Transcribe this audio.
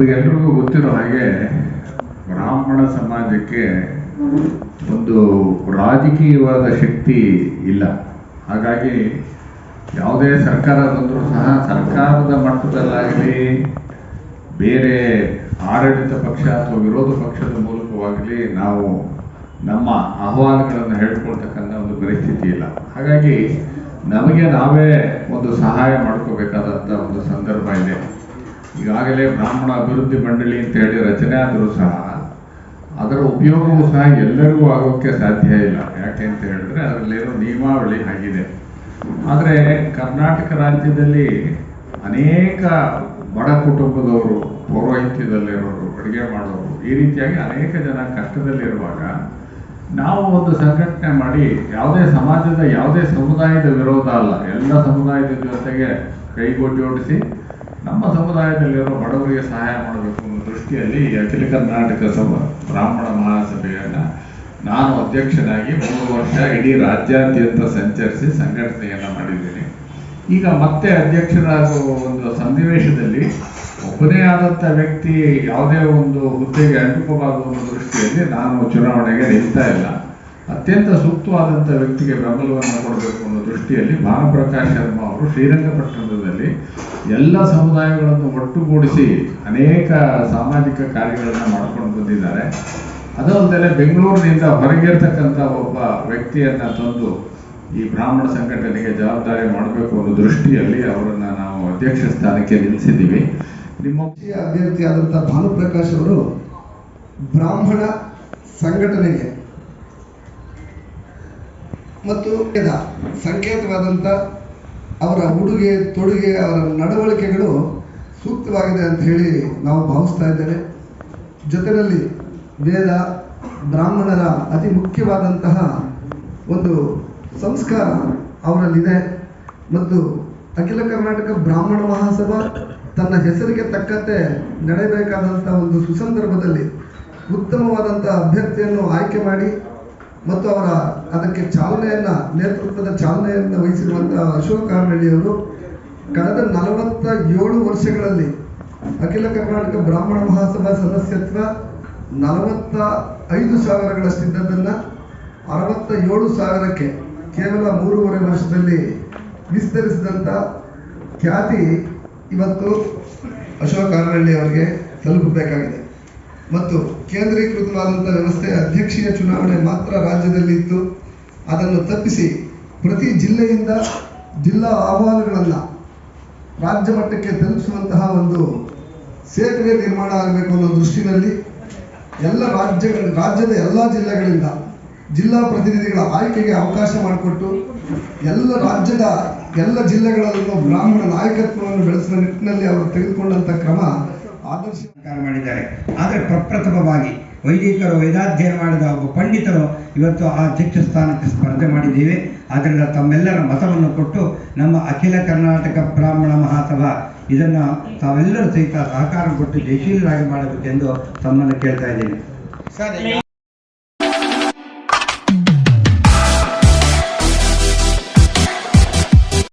ನಿಮಗೆಲ್ರಿಗೂ ಗೊತ್ತಿರೋ ಹಾಗೆ ಬ್ರಾಹ್ಮಣ ಸಮಾಜಕ್ಕೆ ಒಂದು ರಾಜಕೀಯವಾದ ಶಕ್ತಿ ಇಲ್ಲ. ಹಾಗಾಗಿ ಯಾವುದೇ ಸರ್ಕಾರ ಬಂದರೂ ಸಹ ಸರ್ಕಾರದ ಮಟ್ಟದಲ್ಲಾಗಲಿ, ಬೇರೆ ಆಡಳಿತ ಪಕ್ಷ ಅಥವಾ ವಿರೋಧ ಪಕ್ಷದ ಮೂಲಕವಾಗಲಿ ನಾವು ನಮ್ಮ ಅಹವಾಲುಗಳನ್ನು ಹೇಳ್ಕೊಳ್ತಕ್ಕಂಥ ಒಂದು ಪರಿಸ್ಥಿತಿ ಇಲ್ಲ. ಹಾಗಾಗಿ ನಮಗೆ ನಾವೇ ಒಂದು ಸಹಾಯ ಮಾಡ್ಕೋಬೇಕಾದಂಥ ಒಂದು ಈಗಾಗಲೇ ಬ್ರಾಹ್ಮಣ ಅಭಿವೃದ್ಧಿ ಮಂಡಳಿ ಅಂತ ಹೇಳಿ ರಚನೆ ಆದರೂ ಸಹ ಅದರ ಉಪಯೋಗವೂ ಸಹ ಎಲ್ಲರಿಗೂ ಆಗೋಕ್ಕೆ ಸಾಧ್ಯ ಇಲ್ಲ. ಯಾಕೆ ಅಂತ ಹೇಳಿದ್ರೆ ಅದರಲ್ಲೇನೋ ನಿಯಮಾವಳಿ ಆಗಿದೆ. ಆದರೆ ಕರ್ನಾಟಕ ರಾಜ್ಯದಲ್ಲಿ ಅನೇಕ ಬಡ ಕುಟುಂಬದವರು, ಪೌರೋಹಿತ್ಯದಲ್ಲಿರೋರು, ಅಡುಗೆ ಮಾಡೋರು, ಈ ರೀತಿಯಾಗಿ ಅನೇಕ ಜನ ಕಷ್ಟದಲ್ಲಿರುವಾಗ ನಾವು ಒಂದು ಸಂಘಟನೆ ಮಾಡಿ ಯಾವುದೇ ಸಮಾಜದ ಯಾವುದೇ ಸಮುದಾಯದ ವಿರೋಧ ಅಲ್ಲ. ಎಲ್ಲ ಸಮುದಾಯದ ಜೊತೆಗೆ ಕೈಗೊಡ್ಡೋಡಿಸಿ ನಮ್ಮ ಸಮುದಾಯದಲ್ಲಿರೋ ಬಡವರಿಗೆ ಸಹಾಯ ಮಾಡಬೇಕು ಅನ್ನೋ ದೃಷ್ಟಿಯಲ್ಲಿ ಅಖಿಲ ಕರ್ನಾಟಕ ಸಭಾ, ಬ್ರಾಹ್ಮಣ ಮಹಾಸಭೆಯನ್ನು ನಾನು ಅಧ್ಯಕ್ಷನಾಗಿ ಮೂರು ವರ್ಷ ಇಡೀ ರಾಜ್ಯಾದ್ಯಂತ ಸಂಚರಿಸಿ ಸಂಘಟನೆಯನ್ನ ಮಾಡಿದ್ದೀನಿ. ಈಗ ಮತ್ತೆ ಅಧ್ಯಕ್ಷರಾಗುವ ಒಂದು ಸನ್ನಿವೇಶದಲ್ಲಿ ಒಬ್ಬನೇ ಆದಂತ ವ್ಯಕ್ತಿ ಯಾವುದೇ ಒಂದು ಹುದ್ದೆಗೆ ಅನ್ನೋ ದೃಷ್ಟಿಯಲ್ಲಿ ನಾನು ಚುನಾವಣೆಗೆ ನಿಲ್ತಾ ಇಲ್ಲ. ಅತ್ಯಂತ ಸೂಕ್ತವಾದಂತ ವ್ಯಕ್ತಿಗೆ ಬೆಂಬಲವನ್ನು ಕೊಡಬೇಕು ಅನ್ನೋ ದೃಷ್ಟಿಯಲ್ಲಿ ಭಾನುಪ್ರಕಾಶ್ ಶರ್ಮಾ ಅವರು ಶ್ರೀರಂಗಪಟ್ಟಣದಲ್ಲಿ ಎಲ್ಲ ಸಮುದಾಯಗಳನ್ನು ಒಟ್ಟುಗೂಡಿಸಿ ಅನೇಕ ಸಾಮಾಜಿಕ ಕಾರ್ಯಗಳನ್ನು ಮಾಡ್ಕೊಂಡು ಬಂದಿದ್ದಾರೆ. ಅದಲ್ಲದೆ ಬೆಂಗಳೂರಿನಿಂದ ಹೊರಗಿರ್ತಕ್ಕಂಥ ಒಬ್ಬ ವ್ಯಕ್ತಿಯನ್ನ ತಂದು ಈ ಬ್ರಾಹ್ಮಣ ಸಂಘಟನೆಗೆ ಜವಾಬ್ದಾರಿ ಮಾಡಬೇಕು ಅನ್ನೋ ದೃಷ್ಟಿಯಲ್ಲಿ ಅವರನ್ನು ನಾವು ಅಧ್ಯಕ್ಷ ಸ್ಥಾನಕ್ಕೆ ನಿಲ್ಲಿಸಿದ್ದೀವಿ ನಿಮ್ಮ ರಾಷ್ಟ್ರೀಯ ಅಭ್ಯರ್ಥಿಯಾದಂಥ ಭಾನುಪ್ರಕಾಶ್ ಅವರು ಬ್ರಾಹ್ಮಣ ಸಂಘಟನೆಗೆ ಮತ್ತು ವೇದ ಸಂಕೇತವಾದಂಥ ಅವರ ಉಡುಗೆ, ತೊಡುಗೆ, ಅವರ ನಡವಳಿಕೆಗಳು ಸೂಕ್ತವಾಗಿದೆ ಅಂತ ಹೇಳಿ ನಾವು ಭಾವಿಸ್ತಾ ಇದ್ದೇವೆ. ಜೊತೆಯಲ್ಲಿ ವೇದ, ಬ್ರಾಹ್ಮಣರ ಅತಿ ಮುಖ್ಯವಾದಂತಹ ಒಂದು ಸಂಸ್ಕಾರ ಅವರಲ್ಲಿದೆ. ಮತ್ತು ಅಖಿಲ ಕರ್ನಾಟಕ ಬ್ರಾಹ್ಮಣ ಮಹಾಸಭಾ ತನ್ನ ಹೆಸರಿಗೆ ತಕ್ಕಂತೆ ನಡೆಯಬೇಕಾದಂಥ ಒಂದು ಸುಸಂದರ್ಭದಲ್ಲಿ ಉತ್ತಮವಾದಂಥ ಅಭ್ಯರ್ಥಿಯನ್ನು ಆಯ್ಕೆ ಮಾಡಿ ಮತ್ತು ಅವರ ಅದಕ್ಕೆ ಚಾಲನೆಯನ್ನ, ನೇತೃತ್ವದ ಚಾಲನೆಯನ್ನು ವಹಿಸಿರುವಂಥ ಅಶೋಕ್ ಅವರು ಕಳೆದ ನಲವತ್ತ ಏಳು ವರ್ಷಗಳಲ್ಲಿ ಅಖಿಲ ಕರ್ನಾಟಕ ಬ್ರಾಹ್ಮಣ ಮಹಾಸಭಾ ಸದಸ್ಯತ್ವ ನಲವತ್ತ ಐದು ಸಾವಿರಗಳಷ್ಟಿದ್ದದನ್ನ ಅರವತ್ತ ಏಳು ಸಾವಿರಕ್ಕೆ ಕೇವಲ ಮೂರುವರೆ ವರ್ಷದಲ್ಲಿ ವಿಸ್ತರಿಸಿದಂಥ ಖ್ಯಾತಿ ಇವತ್ತು ಅಶೋಕ್ ಕಾರ್ನಳ್ಳಿ ಅವರಿಗೆ ತಲುಪಬೇಕಾಗಿದೆ. ಮತ್ತು ಕೇಂದ್ರೀಕೃತವಾದಂಥ ವ್ಯವಸ್ಥೆ ಅಧ್ಯಕ್ಷೀಯ ಚುನಾವಣೆ ಮಾತ್ರ ರಾಜ್ಯದಲ್ಲಿ ಇತ್ತು ಅದನ್ನು ತಪ್ಪಿಸಿ ಪ್ರತಿ ಜಿಲ್ಲೆಯಿಂದ ಜಿಲ್ಲಾ ಅಹವಾಲುಗಳನ್ನು ರಾಜ್ಯ ಮಟ್ಟಕ್ಕೆ ತಲುಪಿಸುವಂತಹ ಒಂದು ಸೇತುವೆ ನಿರ್ಮಾಣ ಆಗಬೇಕು ಅನ್ನೋ ದೃಷ್ಟಿನಲ್ಲಿ ಎಲ್ಲ ರಾಜ್ಯಗಳ, ರಾಜ್ಯದ ಎಲ್ಲ ಜಿಲ್ಲೆಗಳಿಂದ ಜಿಲ್ಲಾ ಪ್ರತಿನಿಧಿಗಳ ಆಯ್ಕೆಗೆ ಅವಕಾಶ ಮಾಡಿಕೊಟ್ಟು ಎಲ್ಲ ರಾಜ್ಯದ ಎಲ್ಲ ಜಿಲ್ಲೆಗಳಲ್ಲೂ ಬ್ರಾಹ್ಮಣ ನಾಯಕತ್ವವನ್ನು ಬೆಳೆಸುವ ನಿಟ್ಟಿನಲ್ಲಿ ಅವರು ತೆಗೆದುಕೊಂಡಂಥ ಕ್ರಮ ಆದರ್ಶ ಮಾಡಿದ್ದಾರೆ. ಆದರೆ ಪ್ರಪ್ರಥಮವಾಗಿ ವೈದಿಕರು ವೇದಾಧ್ಯಯನ ಮಾಡಿದ ಒಬ್ಬ ಪಂಡಿತರು ಇವತ್ತು ಆ ಅಧ್ಯಕ್ಷ ಸ್ಥಾನಕ್ಕೆ ಸ್ಪರ್ಧೆ ಮಾಡಿದ್ದೀವಿ. ಆದ್ದರಿಂದ ತಮ್ಮೆಲ್ಲರ ಮತವನ್ನು ಕೊಟ್ಟು ನಮ್ಮ ಅಖಿಲ ಕರ್ನಾಟಕ ಬ್ರಾಹ್ಮಣ ಮಹಾಸಭಾ ಇದನ್ನು ತಾವೆಲ್ಲರೂ ಸಹಿತ ಸಹಕಾರ ಕೊಟ್ಟು ಜಯಶೀಲರಾಗಿ ಮಾಡಬೇಕೆಂದು ತಮ್ಮನ್ನು ಕೇಳ್ತಾ ಇದ್ದೀನಿ.